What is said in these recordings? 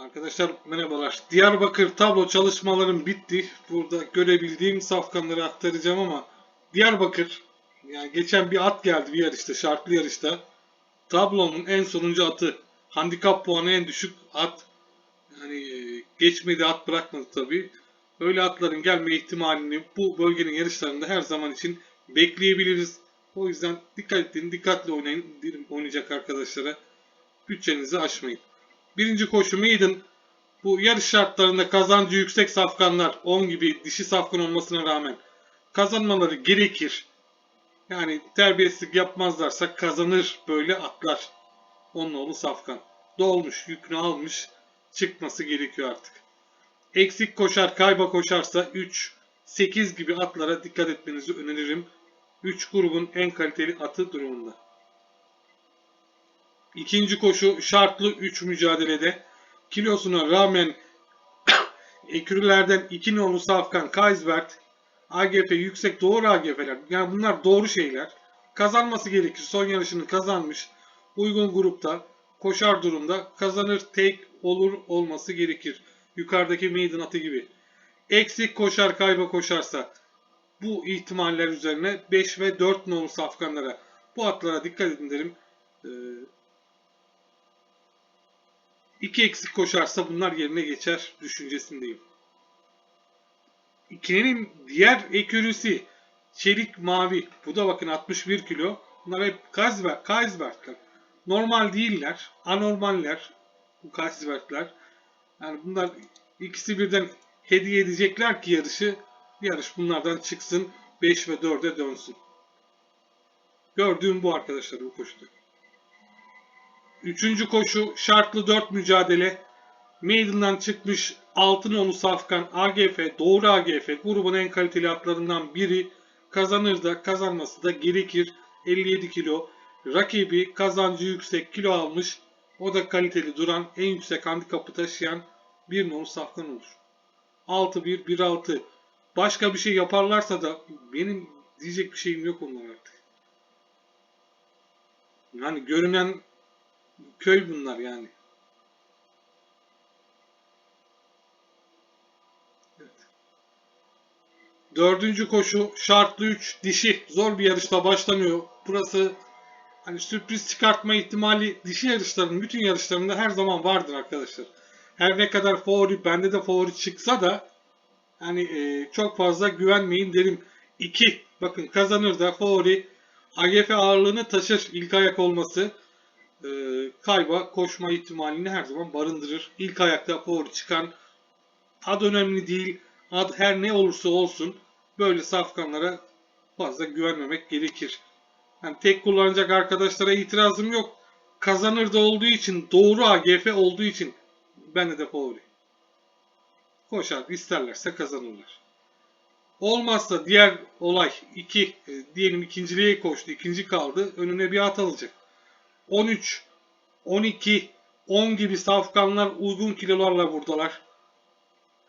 Arkadaşlar merhabalar. Diyarbakır tablo çalışmalarım bitti. Burada görebildiğim safkanları aktaracağım ama Diyarbakır yani geçen bir at geldi bir yarışta, şartlı yarışta. Tablonun en sonuncu atı. Handikap puanı en düşük at. Yani geçmedi at bırakmadı tabii. Öyle atların gelme ihtimalini bu bölgenin yarışlarında her zaman için bekleyebiliriz. O yüzden dikkat edin, dikkatli oynayın oynayacak arkadaşlara. Bütçenizi aşmayın. Birinci koşu maiden. Bu yarış şartlarında kazancı yüksek safkanlar 10 gibi dişi safkan olmasına rağmen kazanmaları gerekir. Yani terbiyesizlik yapmazlarsa kazanır böyle atlar. Onun oğlu safkan. Dolmuş, yükünü almış, çıkması gerekiyor artık. Eksik koşar, kayba koşarsa 3, 8 gibi atlara dikkat etmenizi öneririm. 3 grubun en kaliteli atı durumunda. İkinci koşu şartlı 3 mücadelede kilosuna rağmen ekürülerden 2 nolu Safkan Kaysbert AGF yüksek doğru AGF'ler. Yani bunlar doğru şeyler. Kazanması gerekir. Son yarışını kazanmış. Uygun grupta koşar durumda kazanır tek olur olması gerekir. Yukarıdaki maiden atı gibi. Eksik koşar kayba koşarsa bu ihtimaller üzerine 5 ve 4 nolu safkanlara bu atlara dikkat edin derim. Ee, iki eksik koşarsa bunlar yerine geçer düşüncesindeyim. İkinin diğer ekürüsü çelik mavi. Bu da bakın 61 kilo. Bunlar hep Kaisberg. Normal değiller. Anormaller. Bu Kaisbergler. Yani bunlar ikisi birden hediye edecekler ki yarışı. Yarış bunlardan çıksın. 5 ve 4'e dönsün. Gördüğüm bu arkadaşlar bu koşuda. Üçüncü koşu şartlı 4 mücadele. Maiden'dan çıkmış altın onu Safkan AGF, Doğru AGF grubun en kaliteli atlarından biri. Kazanır da kazanması da gerekir. 57 kilo. Rakibi kazancı yüksek kilo almış. O da kaliteli duran en yüksek handikapı taşıyan bir nolu Safkan olur. 6-1, 1-6. Başka bir şey yaparlarsa da benim diyecek bir şeyim yok onlar artık. Yani görünen köy bunlar yani. Dördüncü koşu şartlı 3 dişi zor bir yarışla başlanıyor. Burası hani sürpriz çıkartma ihtimali dişi yarışların bütün yarışlarında her zaman vardır arkadaşlar. Her ne kadar favori bende de favori çıksa da hani e, çok fazla güvenmeyin derim. 2 bakın kazanır da favori AGF ağırlığını taşır ilk ayak olması e, kayba koşma ihtimalini her zaman barındırır. İlk ayakta favori çıkan ad önemli değil. Ad her ne olursa olsun böyle safkanlara fazla güvenmemek gerekir. Yani tek kullanacak arkadaşlara itirazım yok. Kazanır da olduğu için doğru AGF olduğu için ben de favori. Koşar isterlerse kazanırlar. Olmazsa diğer olay 2 diyelim ikinciliğe koştu. ikinci kaldı. Önüne bir at alacak. 13, 12, 10 gibi safkanlar uygun kilolarla buradalar.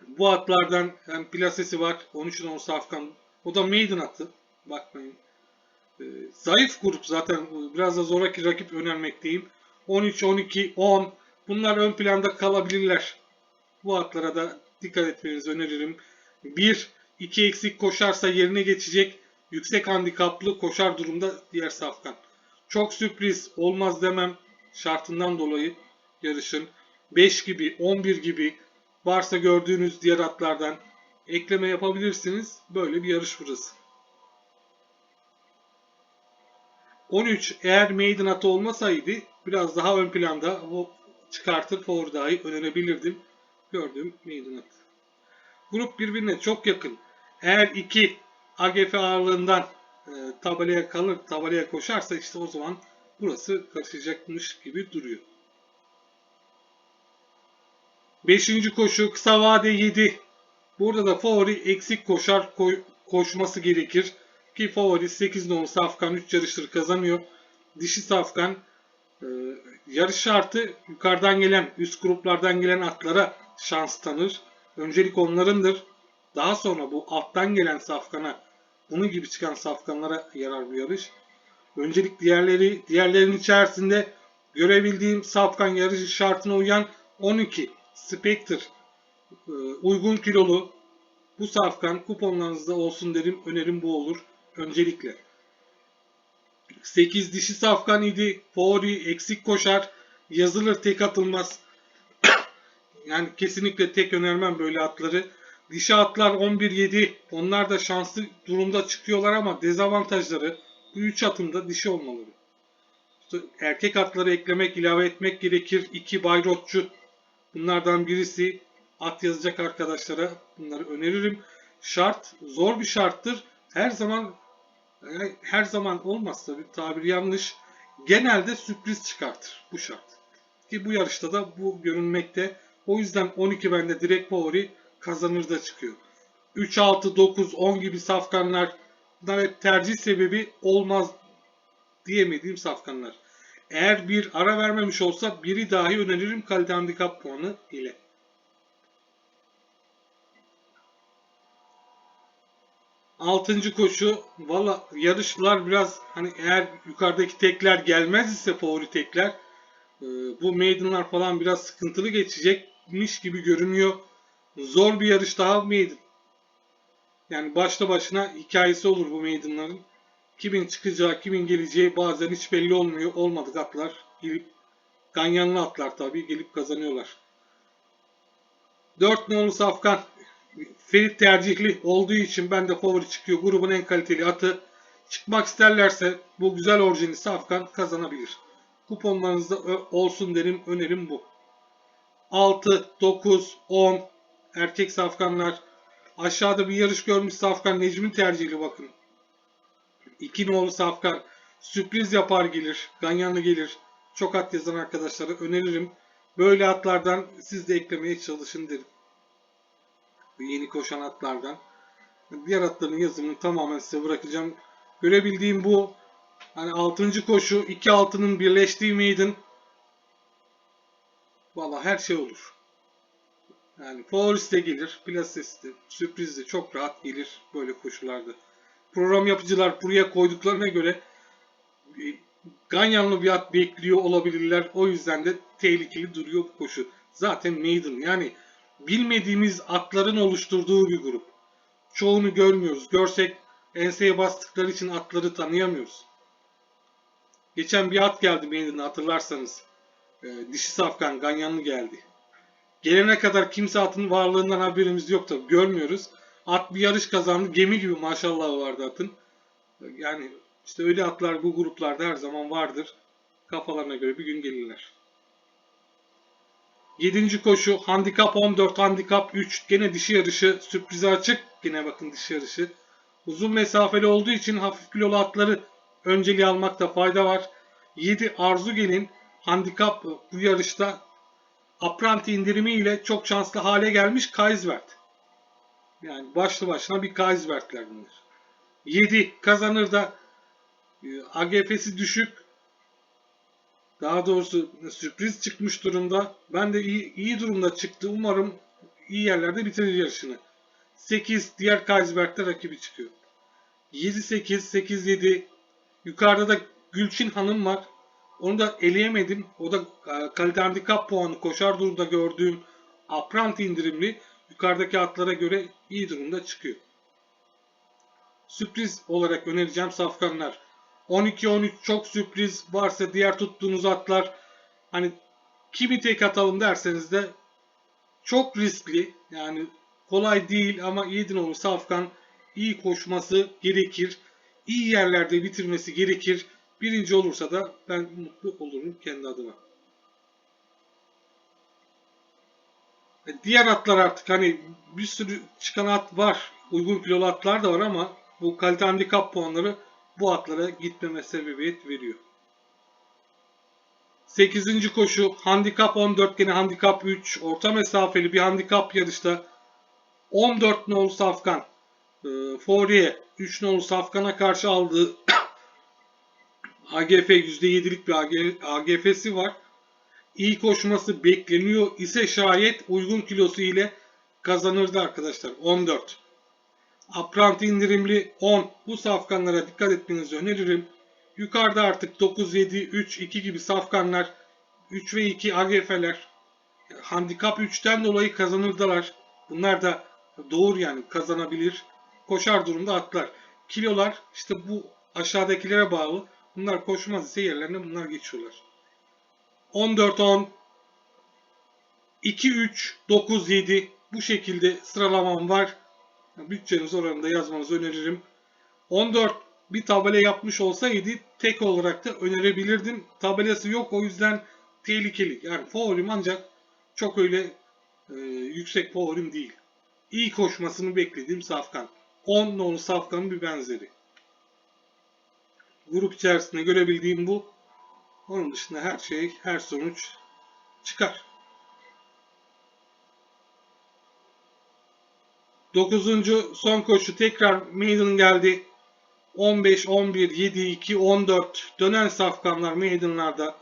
Bu atlardan hem plasesi var. 13'ün 10 safkan. O da maiden atı. Bakmayın. Ee, zayıf grup zaten. Biraz da zoraki rakip önermekteyim. 13, 12, 10. Bunlar ön planda kalabilirler. Bu atlara da dikkat etmenizi öneririm. 1, 2 eksik koşarsa yerine geçecek. Yüksek handikaplı koşar durumda diğer safkan. Çok sürpriz olmaz demem şartından dolayı yarışın 5 gibi 11 gibi varsa gördüğünüz diğer atlardan ekleme yapabilirsiniz. Böyle bir yarış burası. 13 eğer maiden atı olmasaydı biraz daha ön planda o çıkartır favori dahi önerebilirdim. Gördüğüm maiden atı. Grup birbirine çok yakın. Eğer 2 AGF ağırlığından tabelaya kalır, tabelaya koşarsa işte o zaman burası karışacakmış gibi duruyor. Beşinci koşu kısa vade 7. Burada da favori eksik koşar koy, koşması gerekir. Ki favori 8 nolu Safkan 3 yarıştır kazanıyor. Dişi Safkan e, yarış şartı yukarıdan gelen üst gruplardan gelen atlara şans tanır. Öncelik onlarındır. Daha sonra bu alttan gelen Safkan'a bunun gibi çıkan safkanlara yarar bu yarış. Öncelik diğerleri, diğerlerinin içerisinde görebildiğim safkan yarışı şartına uyan 12 Spectre e, uygun kilolu bu safkan kuponlarınızda olsun derim. Önerim bu olur. Öncelikle. 8 dişi safkan idi. Favori eksik koşar. Yazılır tek atılmaz. yani kesinlikle tek önermem böyle atları. Dişi atlar 11-7. Onlar da şanslı durumda çıkıyorlar ama dezavantajları bu 3 atımda dişi olmaları. Erkek atları eklemek, ilave etmek gerekir. 2 bayrotçu. Bunlardan birisi at yazacak arkadaşlara bunları öneririm. Şart, zor bir şarttır. Her zaman her zaman olmaz tabii tabir yanlış. Genelde sürpriz çıkartır bu şart. Ki bu yarışta da bu görünmekte. O yüzden 12 bende direkt favori kazanır da çıkıyor. 3, 6, 9, 10 gibi safkanlar hep tercih sebebi olmaz diyemediğim safkanlar. Eğer bir ara vermemiş olsa biri dahi öneririm kalite handikap puanı ile. Altıncı koşu valla yarışlar biraz hani eğer yukarıdaki tekler gelmez ise favori tekler e, bu maidenlar falan biraz sıkıntılı geçecekmiş gibi görünüyor. Zor bir yarış daha maiden. Yani başta başına hikayesi olur bu maidenların. Kimin çıkacağı, kimin geleceği bazen hiç belli olmuyor. Olmadık atlar. Gelip ganyanlı atlar tabii gelip kazanıyorlar. 4 nolu Safkan Ferit tercihli olduğu için ben de favori çıkıyor. Grubun en kaliteli atı. Çıkmak isterlerse bu güzel orijinali Safkan kazanabilir. Kuponlarınızda olsun derim. Önerim bu. 6, 9, 10 erkek safkanlar. Aşağıda bir yarış görmüş safkan Necmi tercihli bakın. 2 nolu safkan. Sürpriz yapar gelir. Ganyanlı gelir. Çok at yazan arkadaşlara öneririm. Böyle atlardan siz de eklemeye çalışın derim yeni koşan atlardan. Diğer atların yazımını tamamen size bırakacağım. Görebildiğim bu. Hani 6. koşu 2 altının birleştiği maiden. Valla her şey olur. Yani Forest de gelir. Plases de, sürpriz de çok rahat gelir böyle koşularda. Program yapıcılar buraya koyduklarına göre e, Ganyanlı bir at bekliyor olabilirler. O yüzden de tehlikeli duruyor bu koşu. Zaten maiden yani bilmediğimiz atların oluşturduğu bir grup. Çoğunu görmüyoruz. Görsek enseye bastıkları için atları tanıyamıyoruz. Geçen bir at geldi Maiden'e hatırlarsanız. E, dişi safkan, ganyanlı geldi. Gelene kadar kimse atın varlığından haberimiz yok tabi. Görmüyoruz. At bir yarış kazandı. Gemi gibi maşallah vardı atın. Yani işte öyle atlar bu gruplarda her zaman vardır. Kafalarına göre bir gün gelirler. 7. koşu handikap 14 handikap 3 gene dişi yarışı sürprize açık gene bakın dişi yarışı uzun mesafeli olduğu için hafif kilolu atları önceliği almakta fayda var 7 arzu gelin handikap bu yarışta apranti indirimi ile çok şanslı hale gelmiş Kaisvert yani başlı başına bir Kaisvertler bunlar 7 kazanır da e, AGF'si düşük daha doğrusu sürpriz çıkmış durumda. Ben de iyi, iyi durumda çıktı. Umarım iyi yerlerde bitirir yarışını. 8 diğer Kaisberg'de rakibi çıkıyor. 7-8, 8-7. Yukarıda da Gülçin Hanım var. Onu da eleyemedim. O da e, kalite handikap puanı koşar durumda gördüğüm Apranti indirimli. Yukarıdaki atlara göre iyi durumda çıkıyor. Sürpriz olarak önereceğim safkanlar. 12-13 çok sürpriz varsa diğer tuttuğunuz atlar hani kimi tek atalım derseniz de çok riskli. Yani kolay değil ama Yiğidinoğlu Safkan iyi koşması gerekir. İyi yerlerde bitirmesi gerekir. Birinci olursa da ben mutlu olurum kendi adıma. E, diğer atlar artık hani bir sürü çıkan at var. Uygun kilolu atlar da var ama bu kalite handikap puanları bu atlara gitmeme sebebiyet veriyor. 8. koşu handikap 14 gene handikap 3 orta mesafeli bir handikap yarışta 14 nolu Safkan e, Foriye 3 nolu Safkan'a karşı aldığı AGF %7'lik bir AGF'si var. İyi koşması bekleniyor ise şayet uygun kilosu ile kazanırdı arkadaşlar. 14. Apranti indirimli 10. Bu safkanlara dikkat etmenizi öneririm. Yukarıda artık 9, 7, 3, 2 gibi safkanlar 3 ve 2 AGF'ler handikap 3'ten dolayı kazanırdalar. Bunlar da doğru yani kazanabilir. Koşar durumda atlar. Kilolar işte bu aşağıdakilere bağlı. Bunlar koşmaz ise yerlerine bunlar geçiyorlar. 14-10 2-3-9-7 bu şekilde sıralamam var. Bütçeniz oranında yazmanızı öneririm. 14 bir tabela yapmış olsaydı tek olarak da önerebilirdim. Tabelası yok o yüzden tehlikeli. Yani favorim ancak çok öyle e, yüksek favorim değil. İyi koşmasını beklediğim Safkan. 10 nolu Safkan'ın bir benzeri. Grup içerisinde görebildiğim bu. Onun dışında her şey, her sonuç çıkar. 9. son koşu tekrar Maiden geldi. 15, 11, 7, 2, 14 dönen safkanlar Maiden'larda.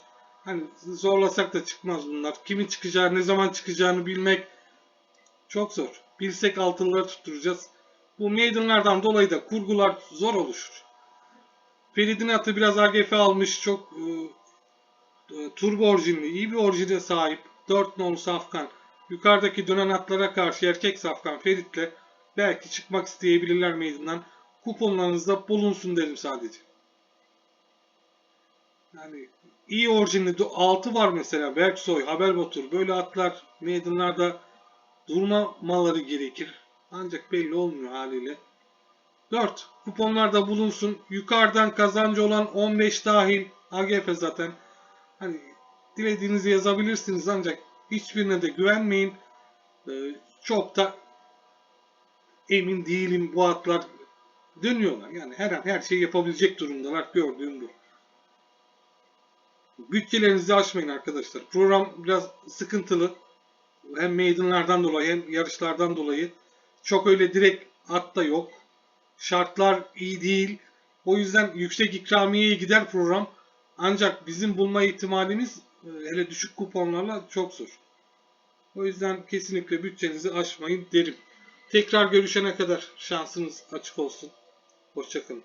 Hani zorlasak da çıkmaz bunlar. Kimin çıkacağı, ne zaman çıkacağını bilmek çok zor. Bilsek altınları tutturacağız. Bu Maiden'lardan dolayı da kurgular zor oluşur. Ferid'in atı biraz AGF almış. Çok e, e, turbo orijinli, iyi bir orijine sahip. 4 nolu safkan. Yukarıdaki dönen atlara karşı erkek safkan Ferit'le belki çıkmak isteyebilirler meydandan. Kuponlarınızda bulunsun derim sadece. Yani iyi orijinli 6 var mesela Berksoy, Haberbatur böyle atlar meydanlarda durmamaları gerekir. Ancak belli olmuyor haliyle. 4. Kuponlarda bulunsun. Yukarıdan kazancı olan 15 dahil. AGF zaten. Hani dilediğinizi yazabilirsiniz ancak hiçbirine de güvenmeyin. Ee, çok da emin değilim bu atlar dönüyorlar. Yani her an her şeyi yapabilecek durumdalar. Gördüğüm bu. Bütçelerinizi aşmayın arkadaşlar. Program biraz sıkıntılı. Hem meydanlardan dolayı hem yarışlardan dolayı. Çok öyle direkt at da yok. Şartlar iyi değil. O yüzden yüksek ikramiyeye gider program. Ancak bizim bulma ihtimalimiz e, hele düşük kuponlarla çok zor. O yüzden kesinlikle bütçenizi aşmayın derim. Tekrar görüşene kadar şansınız açık olsun. Hoşçakalın.